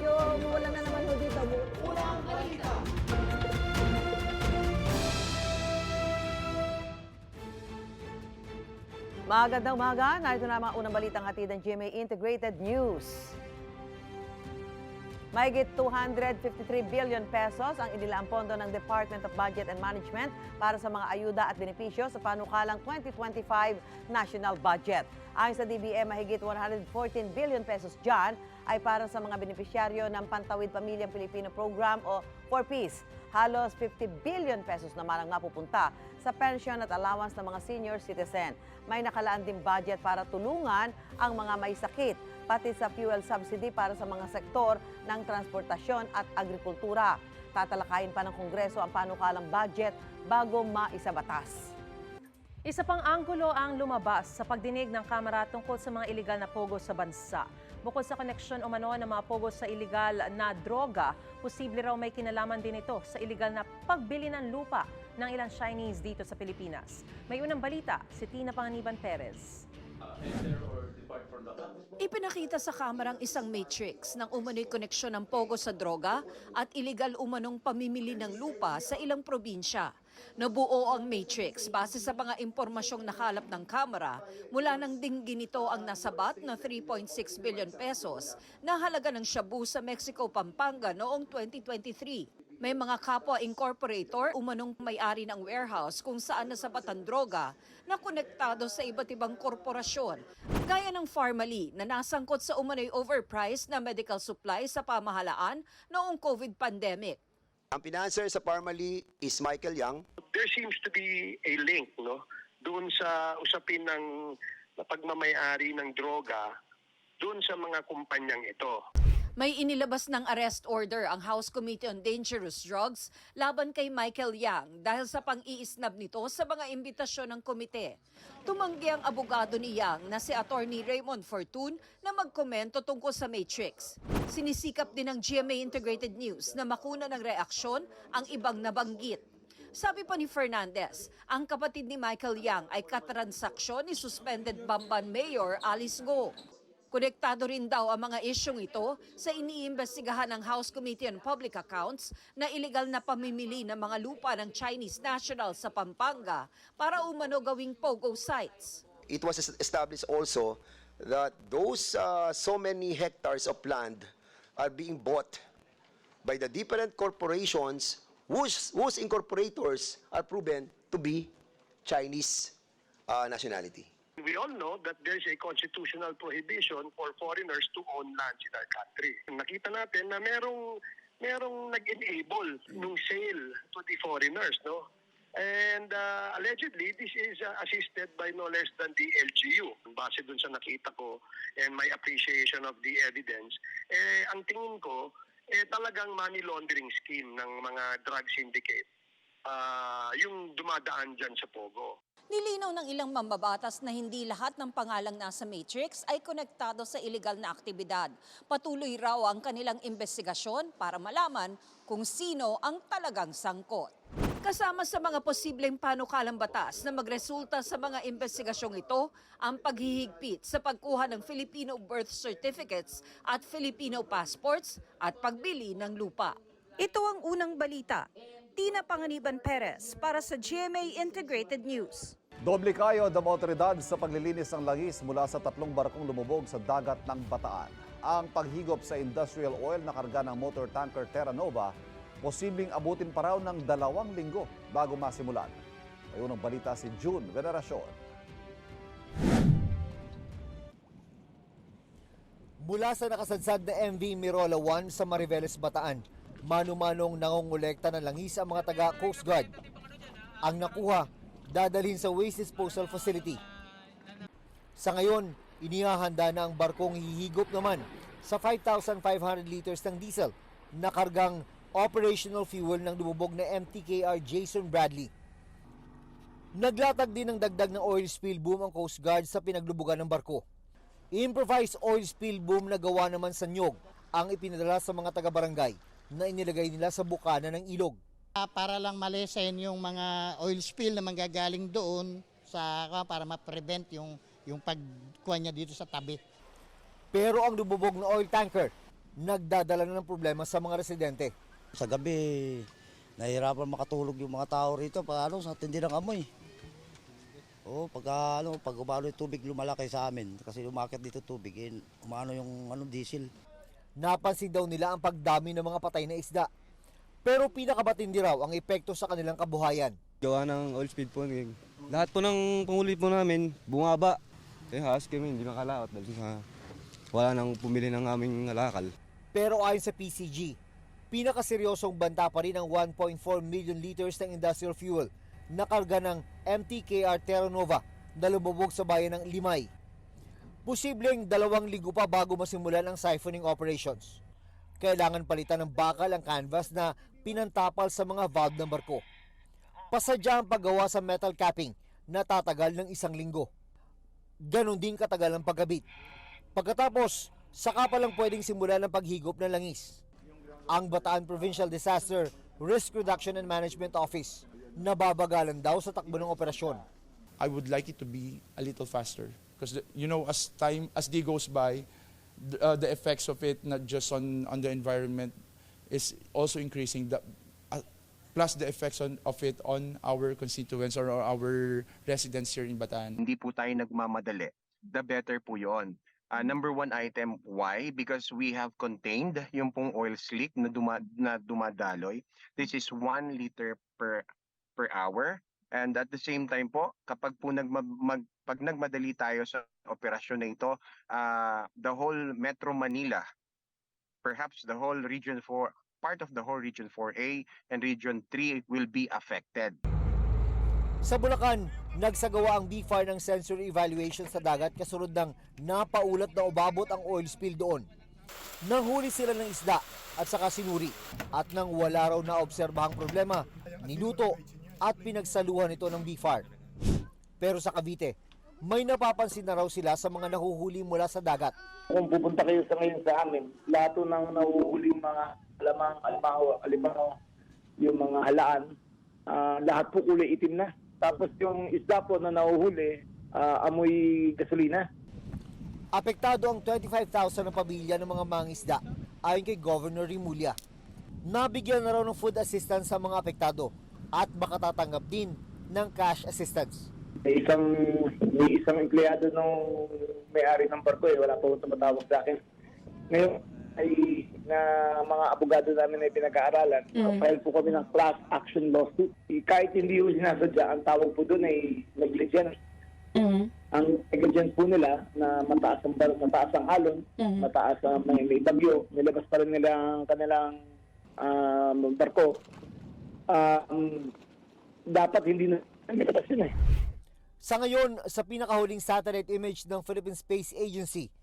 Yung wala na naman ho dito. Magandang umaga. Narito na mga unang balitang hatid ng GMA Integrated News. Mahigit 253 billion pesos ang inilaang pondo ng Department of Budget and Management para sa mga ayuda at benepisyo sa panukalang 2025 national budget. Ayon sa DBM, mahigit 114 billion pesos dyan ay para sa mga benepisyaryo ng Pantawid Pamilyang Pilipino Program o 4Ps. Halos 50 billion pesos naman ang napupunta sa pension at allowance ng mga senior citizen. May nakalaan din budget para tulungan ang mga may sakit pati sa fuel subsidy para sa mga sektor ng transportasyon at agrikultura. Tatalakayin pa ng Kongreso ang panukalang budget bago maisabatas. Isa pang anggulo ang lumabas sa pagdinig ng Kamara tungkol sa mga iligal na pogo sa bansa. Bukod sa koneksyon umano ng mga pogo sa iligal na droga, posible raw may kinalaman din ito sa iligal na pagbili ng lupa ng ilang Chinese dito sa Pilipinas. May unang balita, si Tina Panganiban Perez. Ipinakita sa kamerang isang matrix ng umano'y koneksyon ng pogo sa droga at iligal umanong pamimili ng lupa sa ilang probinsya. Nabuo ang matrix base sa mga impormasyong nakalap ng kamera mula nang dinggin nito ang nasabat na 3.6 billion pesos na halaga ng shabu sa Mexico, Pampanga noong 2023. May mga kapwa incorporator umanong may-ari ng warehouse kung saan nasabatan droga na konektado sa iba't ibang korporasyon. Gaya ng Pharmaly na nasangkot sa umano'y overpriced na medical supply sa pamahalaan noong COVID pandemic. Ang financer sa Parmali is Michael Yang. there seems to be a link no doon sa usapin ng pagmamayari ng droga doon sa mga kumpanyang ito. May inilabas ng arrest order ang House Committee on Dangerous Drugs laban kay Michael Yang dahil sa pang-iisnab nito sa mga imbitasyon ng komite. Tumanggi ang abogado ni Yang na si Attorney Raymond Fortun na magkomento tungkol sa Matrix. Sinisikap din ng GMA Integrated News na makuna ng reaksyon ang ibang nabanggit. Sabi pa ni Fernandez, ang kapatid ni Michael Yang ay katransaksyon ni suspended Bamban Mayor Alice Go. Konektado rin daw ang mga isyong ito sa iniimbestigahan ng House Committee on Public Accounts na illegal na pamimili ng mga lupa ng Chinese national sa Pampanga para umano gawing POGO sites. It was es- established also that those uh, so many hectares of land are being bought by the different corporations whose, whose incorporators are proven to be Chinese uh, nationality. We all know that there's a constitutional prohibition for foreigners to own lands in our country. Nakita natin na merong merong nag-enable nung sale to the foreigners, no? And uh, allegedly, this is uh, assisted by no less than the LGU. Base dun sa nakita ko and my appreciation of the evidence, eh, ang tingin ko, eh, talagang money laundering scheme ng mga drug syndicate ah, yung dumadaan dyan sa Pogo. Nilinaw ng ilang mambabatas na hindi lahat ng pangalang nasa Matrix ay konektado sa illegal na aktibidad. Patuloy raw ang kanilang investigasyon para malaman kung sino ang talagang sangkot. Kasama sa mga posibleng panukalang batas na magresulta sa mga investigasyong ito ang paghihigpit sa pagkuha ng Filipino birth certificates at Filipino passports at pagbili ng lupa. Ito ang unang balita. Tina Panganiban Perez para sa GMA Integrated News. Doble kayo ng otoridad sa paglilinis ng langis mula sa tatlong barkong lumubog sa dagat ng Bataan. Ang paghigop sa industrial oil na karga ng motor tanker Terra Nova, posibleng abutin pa raw ng dalawang linggo bago masimulan. May unang balita si June Veneracion. Mula sa nakasadsad na MV Mirola 1 sa Mariveles, Bataan, mano-manong nangongolekta ng langis ang mga taga Coast Guard. Ang nakuha, dadalhin sa waste disposal facility. Sa ngayon, inihahanda na ang barkong hihigop naman sa 5,500 liters ng diesel na kargang operational fuel ng lumubog na MTKR Jason Bradley. Naglatag din ng dagdag ng oil spill boom ang Coast Guard sa pinaglubugan ng barko. Improvised oil spill boom na gawa naman sa nyog ang ipinadala sa mga taga-barangay na inilagay nila sa bukana ng ilog. Ah, para lang malesen yung mga oil spill na manggagaling doon sa kuwan, para ma-prevent yung yung pagkuha niya dito sa tabi. Pero ang lumubog na oil tanker, nagdadala na ng problema sa mga residente. Sa gabi, nahihirapan makatulog yung mga tao rito. Paano sa tindi ng amoy. Oo, pag ano, pag umano yung tubig lumalaki sa amin kasi lumakit dito tubig, eh, umano yung ano diesel. Napansin daw nila ang pagdami ng mga patay na isda. Pero pinakabatindi raw ang epekto sa kanilang kabuhayan. Gawa ng oil speed po. eh. Lahat po ng panguli po namin, bumaba. Eh, haas kami, hindi makalaot dahil sa wala nang pumili ng aming alakal. Pero ayon sa PCG, pinakaseryosong banta pa rin ang 1.4 million liters ng industrial fuel na karga ng MTKR Terra Nova na lumubog sa bayan ng Limay. Posibleng dalawang linggo pa bago masimulan ang siphoning operations. Kailangan palitan ng bakal ang canvas na pinantapal sa mga valve ng barko. Pasadya ang paggawa sa metal capping na tatagal ng isang linggo. Ganon din katagal ang pagkabit. Pagkatapos, saka pa lang pwedeng simulan ang paghigop ng langis. Ang Bataan Provincial Disaster Risk Reduction and Management Office nababagalan daw sa takbo ng operasyon. I would like it to be a little faster because you know as time as day goes by the, uh, the effects of it not just on on the environment is also increasing the uh, plus the effects on, of it on our constituents or our residents here in Bataan. hindi po tayo nagmamadali, the better po yon. Uh, number one item, why? Because we have contained yung pong oil slick na, duma, na dumadaloy. This is 1 liter per per hour. And at the same time po, kapag po nagma, mag, pag nagmadali tayo sa operasyon na ito, uh, the whole Metro Manila, perhaps the whole Region 4, part of the whole Region 4A and Region 3 will be affected. Sa Bulacan, nagsagawa ang BFAR ng sensory evaluation sa dagat kasunod ng napaulat na umabot ang oil spill doon. Nanghuli sila ng isda at saka sinuri at nang wala raw na obserbahang problema, niluto at pinagsaluhan ito ng BFAR. Pero sa Cavite, may napapansin na raw sila sa mga nahuhuli mula sa dagat. Kung pupunta kayo sa ngayon sa amin, lahat ng nahuhuling mga alamang, alimango, alimango, yung mga halaan, ah, lahat po kulay itim na. Tapos yung isda po na nahuhuli, ah, amoy gasolina. Apektado ang 25,000 na pamilya ng mga mangisda ayon kay Governor Rimulya. Nabigyan na raw ng food assistance sa mga apektado at makatatanggap din ng cash assistance. May isang, may isang empleyado nung may-ari ng barko eh, wala pa akong tumatawag sa akin. Ngayon ay na mga abogado namin ay pinag-aaralan, file po kami ng class action lawsuit. Eh, Kahit hindi yung sinasadya, ang tawag po doon ay negligence. Ang negligence po nila na mataas ang, bar- mataas ang alon, mataas ang may, may bagyo, nilabas pa rin nila ang kanilang um, barko. Um, dapat hindi na nilabas yun eh. Sa ngayon, sa pinakahuling satellite image ng Philippine Space Agency,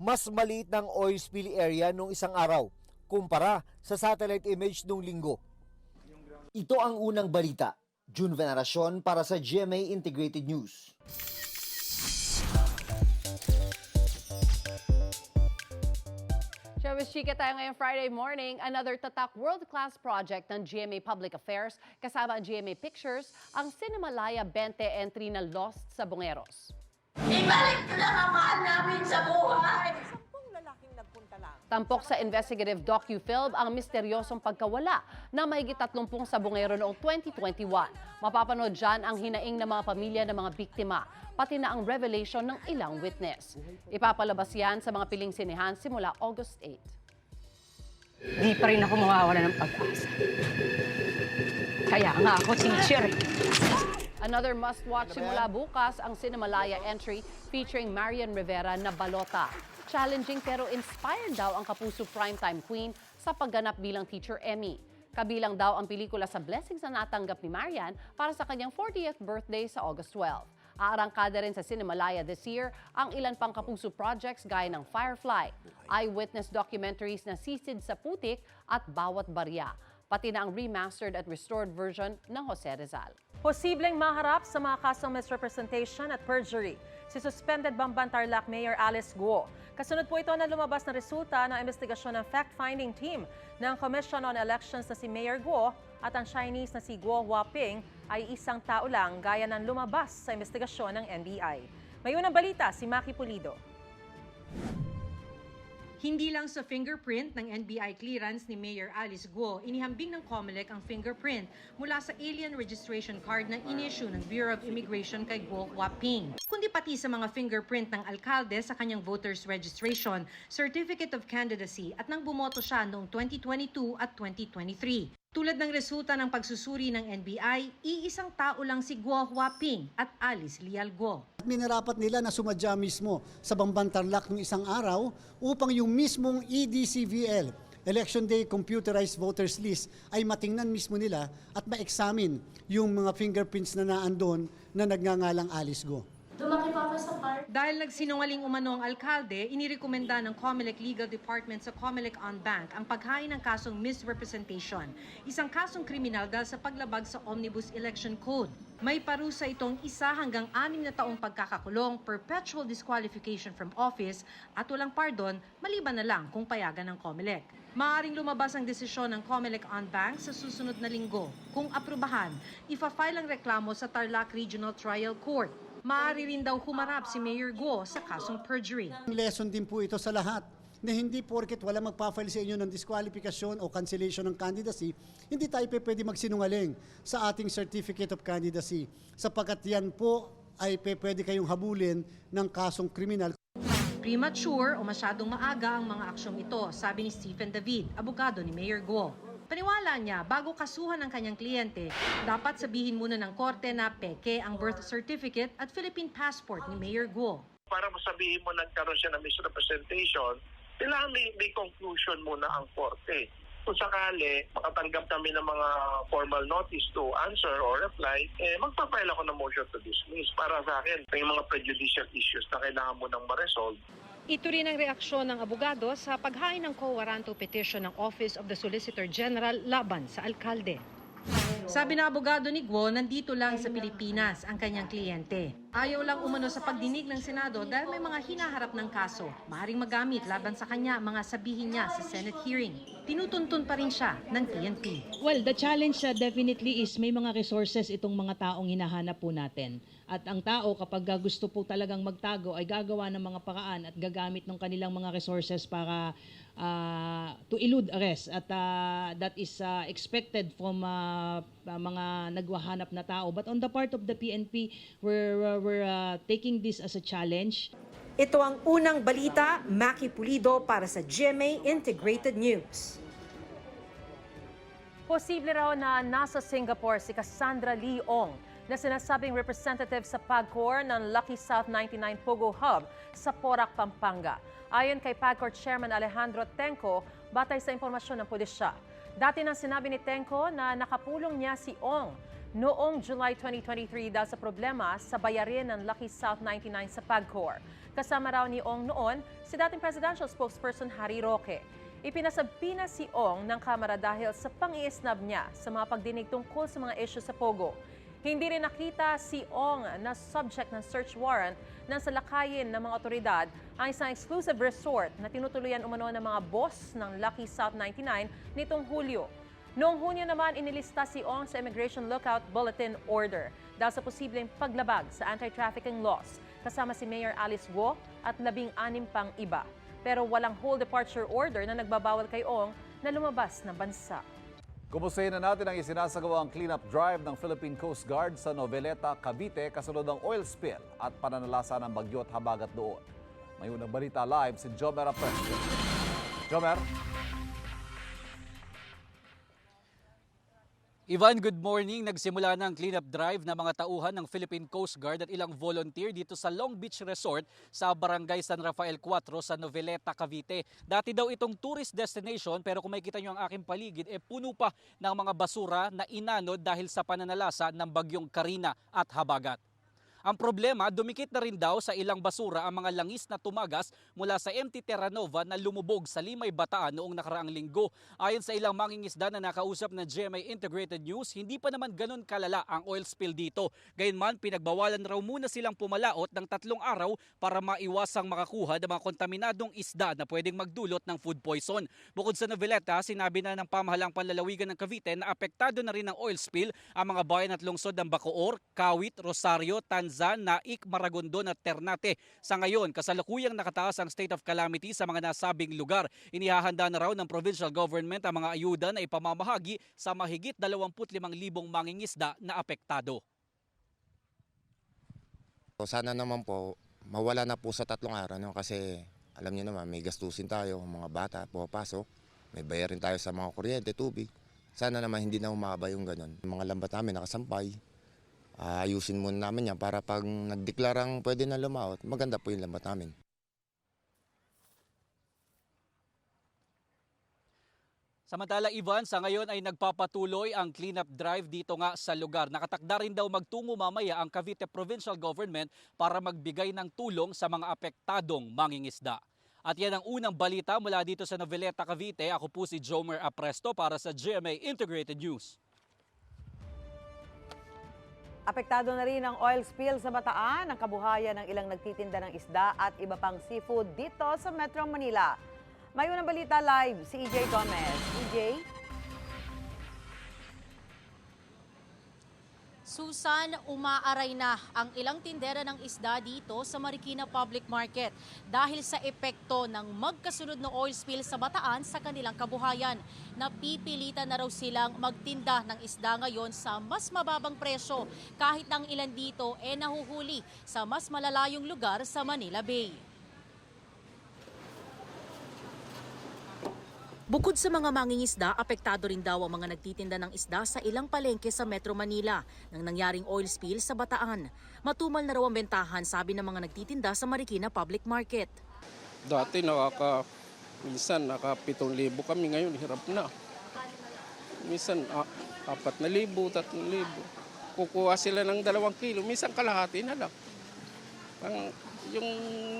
mas maliit ng oil spill area nung isang araw kumpara sa satellite image nung linggo. Ito ang unang balita. June Veneracion para sa GMA Integrated News. Showbiz Chika tayo ngayong Friday morning. Another tatak world-class project ng GMA Public Affairs kasama ang GMA Pictures, ang Cinemalaya 20 entry na Lost sa Bungeros. Ibalik ko lang ang mahal namin sa buhay! Tampok sa investigative docu-film ang misteryosong pagkawala na mahigit 30 sabongero noong 2021. Mapapanood dyan ang hinaing ng mga pamilya ng mga biktima, pati na ang revelation ng ilang witness. Ipapalabas yan sa mga piling sinehan simula August 8. Di pa rin ako mawawala ng pag-asa. Kaya nga ako teacher. Another must-watch simula bukas ang Cinemalaya entry featuring Marian Rivera na Balota. Challenging pero inspired daw ang Kapuso Primetime Queen sa pagganap bilang Teacher Emmy. Kabilang daw ang pelikula sa blessings na natanggap ni Marian para sa kanyang 40th birthday sa August 12. Aarangkada rin sa Cinemalaya this year ang ilan pang Kapuso projects gaya ng Firefly, eyewitness documentaries na Sisid sa Putik at Bawat Barya, pati na ang remastered at restored version ng Jose Rizal. Posibleng maharap sa mga kasong misrepresentation at perjury si suspended Bamban Tarlac Mayor Alice Guo. Kasunod po ito na lumabas na resulta ng investigasyon ng fact-finding team ng Commission on Elections na si Mayor Guo at ang Chinese na si Guo Huaping ay isang tao lang gaya ng lumabas sa investigasyon ng NBI. May unang balita si Maki Pulido. Hindi lang sa fingerprint ng NBI clearance ni Mayor Alice Guo, inihambing ng COMELEC ang fingerprint mula sa alien registration card na inissue ng Bureau of Immigration kay Guo Huaping. Kundi pati sa mga fingerprint ng alkalde sa kanyang voters registration, certificate of candidacy at nang bumoto siya noong 2022 at 2023. Tulad ng resulta ng pagsusuri ng NBI, iisang tao lang si Guo Huaping at Alice Lial Guo. Minarapat nila na sumadya mismo sa Bambantarlak ng isang araw upang yung mismong EDCVL, Election Day Computerized Voters List, ay matingnan mismo nila at ma-examine yung mga fingerprints na naandon na nagngangalang Alice Go. Dahil nagsinungaling umano ang alkalde, inirekomenda ng COMELEC Legal Department sa COMELEC on Bank ang paghain ng kasong misrepresentation, isang kasong kriminal dahil sa paglabag sa Omnibus Election Code. May parusa itong isa hanggang anim na taong pagkakakulong, perpetual disqualification from office at walang pardon maliban na lang kung payagan ng COMELEC. Maaring lumabas ang desisyon ng COMELEC on Bank sa susunod na linggo. Kung aprubahan, ifa-file ang reklamo sa Tarlac Regional Trial Court. Maaari rin daw humarap si Mayor Guo sa kasong perjury. Lesson din po ito sa lahat na hindi porket wala magpa-file sa inyo ng disqualification o cancellation ng candidacy, hindi tayo pe pwede magsinungaling sa ating certificate of candidacy sapagkat yan po ay pe pwede kayong habulin ng kasong kriminal Premature o masyadong maaga ang mga aksyong ito, sabi ni Stephen David, abogado ni Mayor Guo. Paniwala niya, bago kasuhan ng kanyang kliyente, dapat sabihin muna ng korte na peke ang birth certificate at Philippine passport ni Mayor Guo. Para masabihin mo nagkaroon siya ng misrepresentation, kailangan may, may conclusion muna ang korte. Kung sakali, makatanggap kami ng mga formal notice to answer or reply, eh, magpapile ako ng motion to dismiss. Para sa akin, may mga prejudicial issues na kailangan mo nang ma-resolve. Ito rin ang reaksyon ng abogado sa paghain ng co-warranto petition ng Office of the Solicitor General laban sa alkalde. Sabi ng abogado ni Guo, nandito lang sa Pilipinas ang kanyang kliyente. Ayaw lang umano sa pagdinig ng Senado dahil may mga hinaharap ng kaso. Maaring magamit laban sa kanya mga sabihin niya sa Senate hearing. Tinutuntun pa rin siya ng PNP. Well, the challenge uh, definitely is may mga resources itong mga taong hinahanap po natin. At ang tao kapag gusto po talagang magtago ay gagawa ng mga paraan at gagamit ng kanilang mga resources para uh, to elude arrest. At uh, that is uh, expected from uh, mga nagwahanap na tao. But on the part of the PNP, we're, uh, we're uh, taking this as a challenge. Ito ang unang balita, Maki Pulido para sa GMA Integrated News. Posible raw na nasa Singapore si Cassandra Lee Ong na sinasabing representative sa PAGCOR ng Lucky South 99 Pogo Hub sa Porac, Pampanga. Ayon kay PAGCOR Chairman Alejandro Tenco, batay sa impormasyon ng pulisya. Dati nang sinabi ni Tenco na nakapulong niya si Ong noong July 2023 dahil sa problema sa bayarin ng Lucky South 99 sa PAGCOR. Kasama raw ni Ong noon si dating presidential spokesperson Harry Roque. Ipinasabpi na si Ong ng Kamara dahil sa pang-iisnab niya sa mga pagdinig tungkol sa mga issue sa Pogo. Hindi rin nakita si Ong na subject ng search warrant nang salakayin ng mga otoridad ang isang exclusive resort na tinutuluyan umano ng mga boss ng Lucky South 99 nitong Hulyo. Noong Hunyo naman, inilista si Ong sa Immigration Lookout Bulletin Order dahil sa posibleng paglabag sa anti-trafficking laws kasama si Mayor Alice Guo at labing-anim pang iba. Pero walang whole departure order na nagbabawal kay Ong na lumabas ng bansa. Kumustahin na natin ang isinasagawang cleanup drive ng Philippine Coast Guard sa Noveleta, Cavite kasunod ng oil spill at pananalasa ng bagyo at habagat doon. May unang balita live si Jomer Apresio. Jomer? Ivan, good morning. Nagsimula na ang cleanup drive ng mga tauhan ng Philippine Coast Guard at ilang volunteer dito sa Long Beach Resort sa Barangay San Rafael 4 sa Noveleta, Cavite. Dati daw itong tourist destination pero kung makikita nyo ang aking paligid, eh puno pa ng mga basura na inanod dahil sa pananalasa ng bagyong Karina at Habagat. Ang problema, dumikit na rin daw sa ilang basura ang mga langis na tumagas mula sa MT Terranova na lumubog sa Limay Bataan noong nakaraang linggo. Ayon sa ilang mangingisda na nakausap ng GMA Integrated News, hindi pa naman ganun kalala ang oil spill dito. Gayunman, pinagbawalan raw muna silang pumalaot ng tatlong araw para maiwasang makakuha ng mga kontaminadong isda na pwedeng magdulot ng food poison. Bukod sa Noveleta, sinabi na ng pamahalang panlalawigan ng Cavite na apektado na rin ng oil spill ang mga bayan at lungsod ng Bacoor, Kawit, Rosario, Tanzan, Naik, Maragondon at Ternate. Sa ngayon, kasalukuyang nakataas ang state of calamity sa mga nasabing lugar. Inihahanda na raw ng provincial government ang mga ayuda na ipamamahagi sa mahigit 25,000 mangingisda na apektado. So, sana naman po, mawala na po sa tatlong araw no? kasi alam niyo naman, may gastusin tayo, mga bata, pupasok, may bayarin tayo sa mga kuryente, tubig. Sana naman hindi na umaba yung ganun. Mga lambat namin nakasampay, ayusin muna namin yan para pag nagdeklarang pwede na lumaot, maganda po yung lambat namin. Samantala Ivan, sa ngayon ay nagpapatuloy ang cleanup drive dito nga sa lugar. Nakatakda rin daw magtungo mamaya ang Cavite Provincial Government para magbigay ng tulong sa mga apektadong mangingisda. At yan ang unang balita mula dito sa Noveleta, Cavite. Ako po si Jomer Apresto para sa GMA Integrated News. Apektado na rin ang oil spill sa Bataan, ang kabuhayan ng ilang nagtitinda ng isda at iba pang seafood dito sa Metro Manila. May unang balita live si EJ Gomez. EJ? Susan, umaaray na ang ilang tindera ng isda dito sa Marikina Public Market dahil sa epekto ng magkasunod na oil spill sa Bataan sa kanilang kabuhayan. Napipilitan na raw silang magtinda ng isda ngayon sa mas mababang presyo kahit ang ilan dito e nahuhuli sa mas malalayong lugar sa Manila Bay. Bukod sa mga mangingisda, apektado rin daw ang mga nagtitinda ng isda sa ilang palengke sa Metro Manila nang nangyaring oil spill sa Bataan. Matumal na raw ang bentahan, sabi ng mga nagtitinda sa Marikina Public Market. Dati nakaka, minsan naka 7,000 kami, ngayon hirap na. Minsan ah, 4,000, 3,000. Kukuha sila ng 2 kilo, minsan kalahati na lang. Ang, yung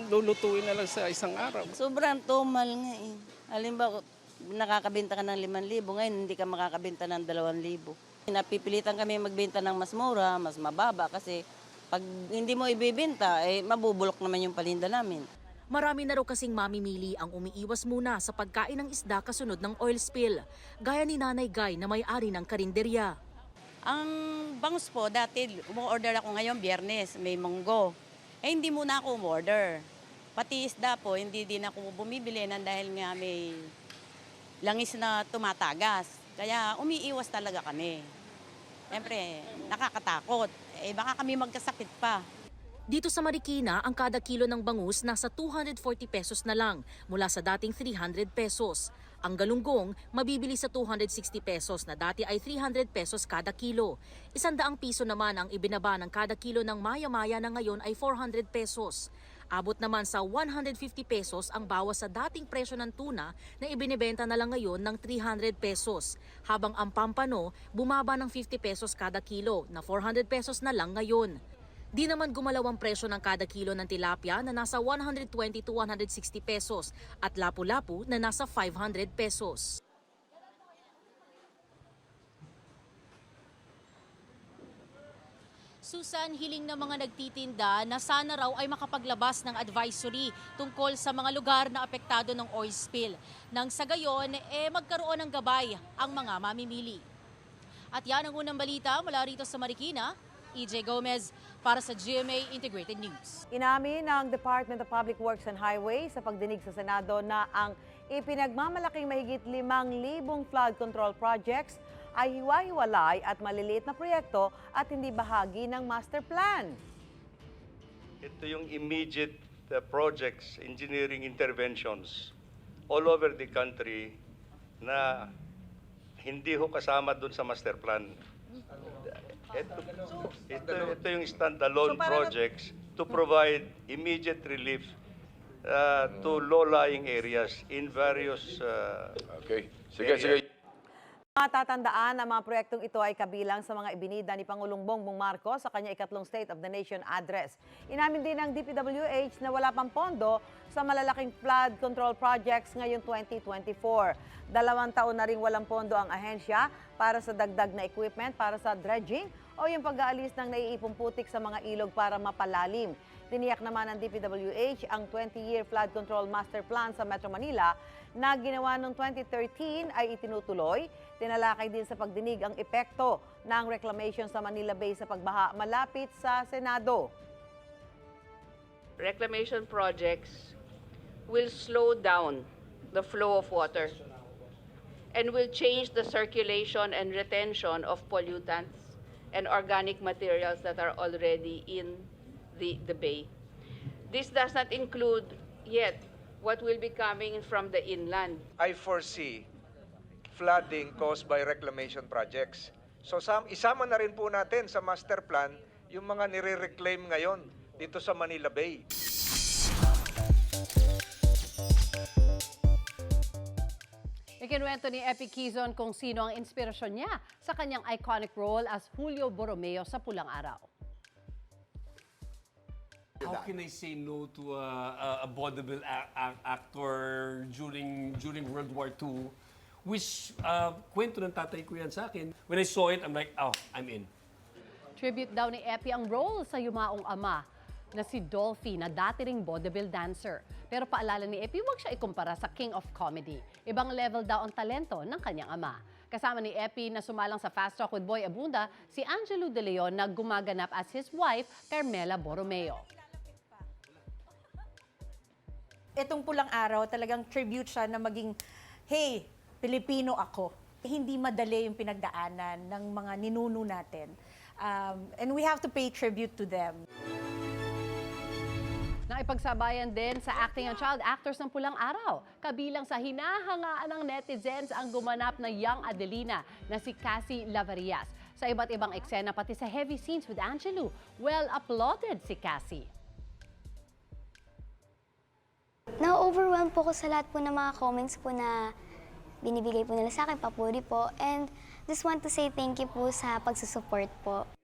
lulutuin na lang sa isang araw. Sobrang tumal nga eh. Halimbawa, nakakabenta ka ng 5,000, ngayon hindi ka makakabenta ng 2,000. Napipilitan kami magbenta ng mas mura, mas mababa kasi pag hindi mo ibibenta, eh, mabubulok naman yung palinda namin. Marami na raw kasing mamimili ang umiiwas muna sa pagkain ng isda kasunod ng oil spill, gaya ni Nanay Guy na may-ari ng karinderya. Ang bangus po, dati umu-order ako ngayon biyernes, may munggo. Eh hindi muna ako umorder. Pati isda po, hindi din ako bumibili na dahil nga may langis na tumatagas. Kaya umiiwas talaga kami. Siyempre, nakakatakot. Eh baka kami magkasakit pa. Dito sa Marikina, ang kada kilo ng bangus nasa 240 pesos na lang mula sa dating 300 pesos. Ang galunggong mabibili sa 260 pesos na dati ay 300 pesos kada kilo. Isandaang piso naman ang ibinaba ng kada kilo ng maya-maya na ngayon ay 400 pesos. Abot naman sa 150 pesos ang bawas sa dating presyo ng tuna na ibinebenta na lang ngayon ng 300 pesos. Habang ang pampano bumaba ng 50 pesos kada kilo na 400 pesos na lang ngayon. Di naman gumalaw ang presyo ng kada kilo ng tilapia na nasa 120 to 160 pesos at lapu-lapu na nasa 500 pesos. Susan, hiling ng mga nagtitinda na sana raw ay makapaglabas ng advisory tungkol sa mga lugar na apektado ng oil spill. Nang sa gayon, eh, magkaroon ng gabay ang mga mamimili. At yan ang unang balita mula rito sa Marikina. EJ Gomez para sa GMA Integrated News. Inamin ng Department of Public Works and Highways sa pagdinig sa Senado na ang ipinagmamalaking mahigit 5,000 flood control projects ay hiwa-hiwalay at maliliit na proyekto at hindi bahagi ng master plan. Ito yung immediate uh, projects, engineering interventions all over the country na hindi ho kasama dun sa master plan. Ito, ito, ito yung standalone projects to provide immediate relief uh, to low-lying areas in various uh, Okay. Sige, sige. Matatandaan na mga proyektong ito ay kabilang sa mga ibinida ni Pangulong Bongbong Marcos sa kanya ikatlong State of the Nation address. Inamin din ng DPWH na wala pang pondo sa malalaking flood control projects ngayong 2024. Dalawang taon na rin walang pondo ang ahensya para sa dagdag na equipment para sa dredging o yung pag-aalis ng naiipong putik sa mga ilog para mapalalim. Tiniyak naman ng DPWH ang 20-year flood control master plan sa Metro Manila na ginawa noong 2013 ay itinutuloy. Tinalakay din sa pagdinig ang epekto ng reclamation sa Manila Bay sa pagbaha malapit sa Senado. reclamation projects will slow down the flow of water and will change the circulation and retention of pollutants and organic materials that are already in the, the bay. This does not include yet what will be coming from the inland. I foresee flooding caused by reclamation projects. So sam isama na rin po natin sa master plan yung mga nire-reclaim ngayon dito sa Manila Bay. Ikinuwento ni Epi Quizon kung sino ang inspirasyon niya sa kanyang iconic role as Julio Borromeo sa Pulang Araw. How can I say no to a, a, a vaudeville a- a- actor during during World War II? Which uh, kwento ng tatay ko yan sa akin. When I saw it, I'm like, oh, I'm in. Tribute daw ni Epi ang role sa yumaong ama na si Dolphy na dati ring vaudeville dancer. Pero paalala ni Epi, huwag siya ikumpara sa King of Comedy. Ibang level daw ang talento ng kanyang ama. Kasama ni Epi na sumalang sa Fast Talk with Boy Abunda, si Angelo De Leon na gumaganap as his wife, Carmela Borromeo. itong pulang araw, talagang tribute siya na maging, hey, Pilipino ako. Eh, hindi madali yung pinagdaanan ng mga ninuno natin. Um, and we have to pay tribute to them. Naipagsabayan din sa acting ang child actors ng Pulang Araw. Kabilang sa hinahangaan ng netizens ang gumanap na young Adelina na si Cassie Lavarias. Sa iba't ibang eksena pati sa heavy scenes with Angelo, well applauded si Cassie. Na-overwhelm po ko sa lahat po ng mga comments po na binibigay po nila sa akin, papuri po. And just want to say thank you po sa pagsusupport po.